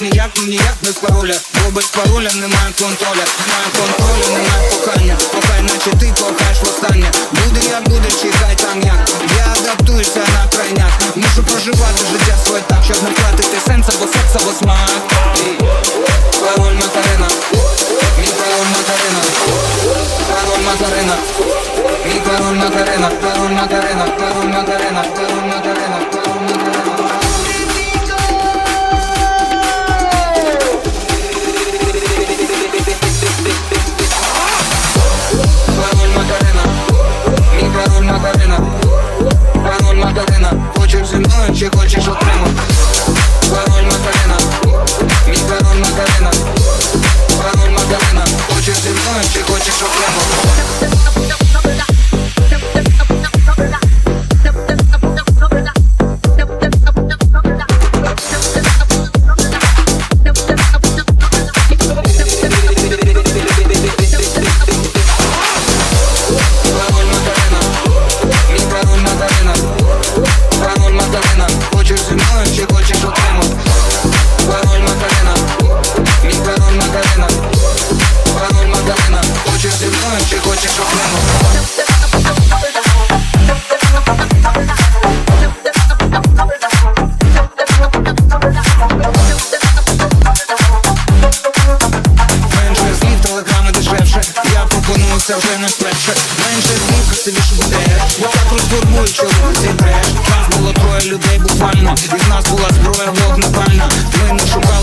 ніяк ніяк без пароля, бо без пароля немає контроля, немає контролю, немає кохання, кохай, наче ти кохаєш востаннє. Буде як буде, чекай там як. Я адаптуюся на крайняк. Мушу проживати життя своє так, щоб не втратити сенс або секс, або смак. Це вже не вперше Менше слів, красивіше буде так розформує чоловік цей треш Нас було троє людей буквально. Із нас була зброя вогнепальна. Ми не шукали